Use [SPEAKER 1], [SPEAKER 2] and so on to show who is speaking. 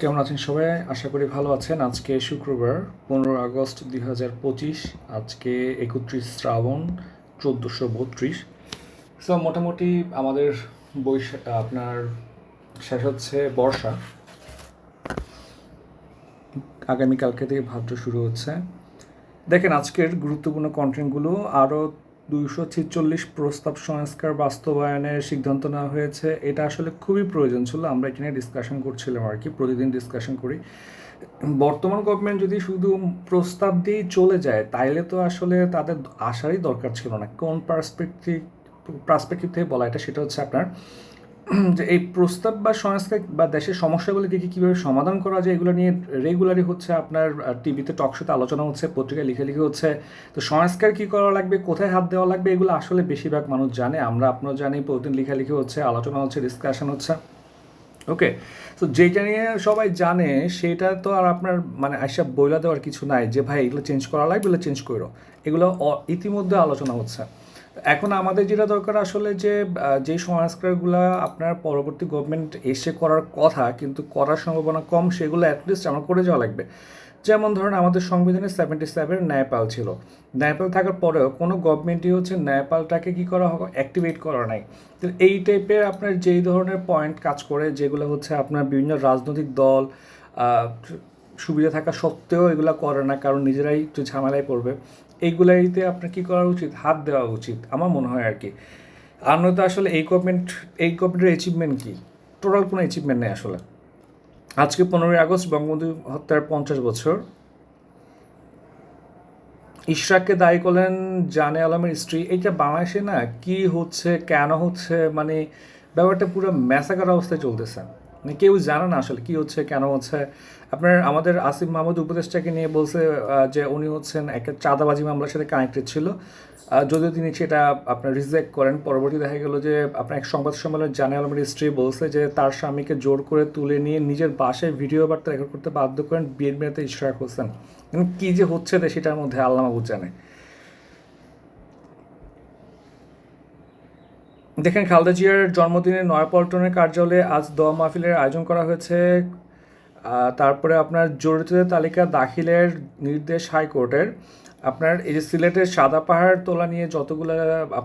[SPEAKER 1] কেমন আছেন সবাই? আশা করি ভালো আছেন। আজকে শুক্রবার, পনেরো আগস্ট দুই হাজার পঁচিশ, আজকে একত্রিশ শ্রাবণ চোদ্দোশো বত্রিশ। সো মোটামুটি আমাদের বৈশাখ আপনার শেষ হচ্ছে বর্ষা। আগামীকালকে থেকে ভাদ্র শুরু হচ্ছে। দেখেন, আজকের গুরুত্বপূর্ণ কন্টেন্টগুলো আরও দুইশো ছেচল্লিশ প্রস্তাব সংস্কার বাস্তবায়নের সিদ্ধান্ত নেওয়া হয়েছে। এটা আসলে খুবই প্রয়োজন ছিল। আমরা এখানে ডিসকাশন করছিলাম আর কি, প্রতিদিন ডিসকাশন করি। বর্তমান গভর্নমেন্ট যদি শুধু প্রস্তাব দিয়েই চলে যায়, তাইলে তো আসলে তাদের আসারই দরকার ছিল না। কোন পার্সপেক্টিভ পার্সপেক্টিভ থেকে বলা এটা, সেটা হচ্ছে আপনার যে এই প্রস্তাব বা সংস্কার বা দেশের সমস্যাগুলিকে কীভাবে সমাধান করা যায় এগুলো নিয়ে রেগুলারই হচ্ছে আপনার টিভিতে টক শোতে আলোচনা হচ্ছে, পত্রিকায় লিখে লিখে হচ্ছে। তো সংস্কার কী করা লাগবে, কোথায় হাত দেওয়া লাগবে, এগুলো আসলে বেশিরভাগ মানুষ জানে। আমরা আপনারা জানি প্রতিদিন লেখালেখি হচ্ছে, আলোচনা হচ্ছে ডিসকাশন হচ্ছে। ওকে, তো যেটা নিয়ে সবাই জানে, সেটা তো আর আপনার মানে আইসা বইলা দেওয়ার কিছু নাই যে, ভাই, এগুলো চেঞ্জ করা লাগবে, এগুলো চেঞ্জ করো এগুলো ইতিমধ্যে আলোচনা হচ্ছে। এখন আমাদের যেটা দরকার আসলে যে যে সংস্কারগুলো আপনার পরবর্তী গভর্নমেন্ট এসে করার কথা, কিন্তু করার সম্ভাবনা কম, সেগুলো অ্যাটলিস্ট আমরা করে যাওয়া লাগবে। যেমন ধরেন আমাদের সংবিধানে সেভেন্টি সেভেন ন্যায়পাল ছিল। ন্যায়পাল থাকার পরেও কোনো গভর্নমেন্টই হচ্ছে ন্যায়পালটাকে কী করা অ্যাক্টিভেট করা নাই। তো এই টাইপের আপনার যেই ধরনের পয়েন্ট কাজ করে, যেগুলো হচ্ছে আপনার বিভিন্ন রাজনৈতিক দল সুবিধা থাকা সত্ত্বেও এগুলো করে না, কারণ নিজেরাই একটু ঝামেলায় পড়বে। এইগুলাইতে আপনার কী করা উচিত? হাত দেওয়া উচিত, আমার মনে হয় আর কি আর নয়তো আসলে এই গভর্নমেন্ট এই গভর্নমেন্টের অ্যাচিভমেন্ট কী? টোটাল কোনো অ্যাচিভমেন্ট নেই আসলে। আজকে পনেরোই আগস্ট, বঙ্গবন্ধু হত্যার পঞ্চাশ বছর। ইশরাককে দায়ী করলেন জানে আলমের স্ত্রী। এইটা বাংলাদেশে না কি হচ্ছে, কেন হচ্ছে মানে ব্যাপারটা পুরো ম্যাসাকার অবস্থায় চলতেছে। কেউ জানে না আসলে কি হচ্ছে, কেন হচ্ছে। আপনার আমাদের আসিফ মাহমুদ উপদেষ্টাকে নিয়ে বলছে যে উনি হচ্ছেন একটা চাঁদাবাজি মামলার সাথে কানেক্টেড ছিল। যদিও তিনি সেটা আপনার রিজেক্ট করেন পরবর্তী দেখা গেল যে আপনার এক সংবাদ সম্মেলনে জানে আলমের স্ত্রী বলছে যে তার স্বামীকে জোর করে তুলে নিয়ে নিজের বাসায় ভিডিও বার্তা রেকর্ড করতে বাধ্য করেন বিএনপি নেতা ইশরাক হোসেন। এখন কী যে হচ্ছে সেটার মধ্যে আল্লাহ মাহবুব জানে। দেখেন, খালেদা জিয়ার জন্মদিনে নয়াপল্টনের কার্যালয়ে আজ দোয়া মাহফিলের আয়োজন করা হয়েছে। তারপরে আপনার জড়িতদের তালিকা দাখিলের নির্দেশ হাইকোর্টের। আপনার এই যে সিলেটের সাদা পাহাড় তোলা নিয়ে যতগুলো আপনার